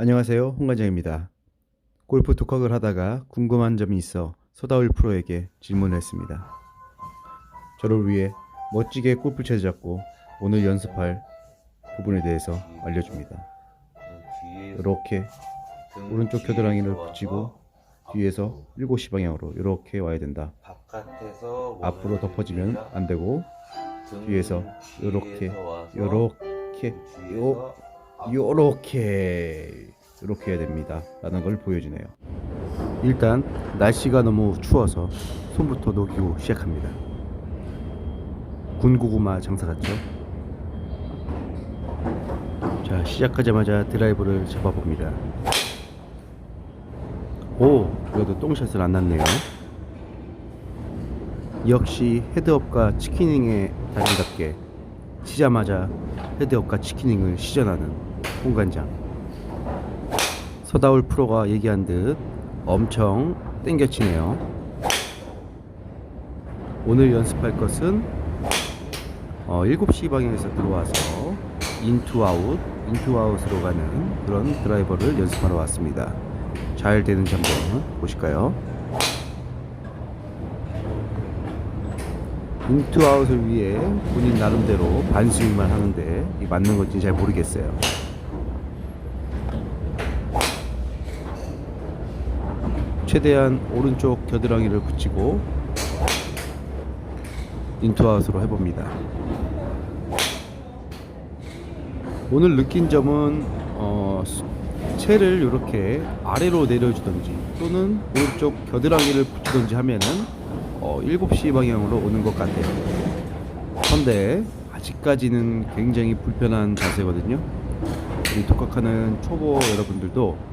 안녕하세요. 홍관장입니다. 골프 독학을 하다가 궁금한 점이 있어 소다울 프로에게 질문을 했습니다. 저를 위해 멋지게 골프채를 잡고 오늘 연습할 부분에 대해서 알려줍니다. 이렇게 오른쪽 겨드랑이를 붙이고 뒤에서 7시 방향으로 이렇게 와야 된다. 앞으로 덮어지면 안 되고 뒤에서 요렇게 요렇게 요 요렇게 요렇게 해야 됩니다. 라는 걸 보여주네요. 일단 날씨가 너무 추워서 손부터 녹이고 시작합니다. 군고구마 장사 같죠? 자 시작하자마자 드라이브를 잡아봅니다. 오 그래도 똥샷을 안 났네요. 역시 헤드업과 치키닝의 달인답게 치자마자 헤드업과 치키닝을 시전하는 홍관장 서다울 프로가 얘기한 듯 엄청 땡겨치네요. 오늘 연습할 것은 어, 7시 방향에서 들어와서 인투 아웃 인투 아웃으로 가는 그런 드라이버를 연습하러 왔습니다. 잘 되는지 한번 보실까요? 인투 아웃을 위해 본인 나름대로 반스윙만 하는데 이 맞는 건지 잘 모르겠어요. 최대한 오른쪽 겨드랑이를 붙이고 인투 아웃으로 해봅니다. 오늘 느낀 점은 어, 수- 채를 이렇게 아래로 내려주던지 또는 오른쪽 겨드랑이를 붙이던지 하면은 어, 7시 방향으로 오는 것 같아요. 그런데 아직까지는 굉장히 불편한 자세거든요. 우리 독학하는 초보 여러분들도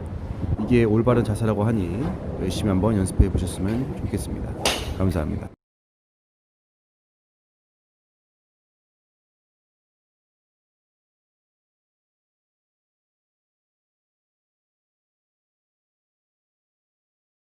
이게 올바른 자세라고 하니 열심히 한번 연습해 보셨으면 좋겠습니다. 감사합니다.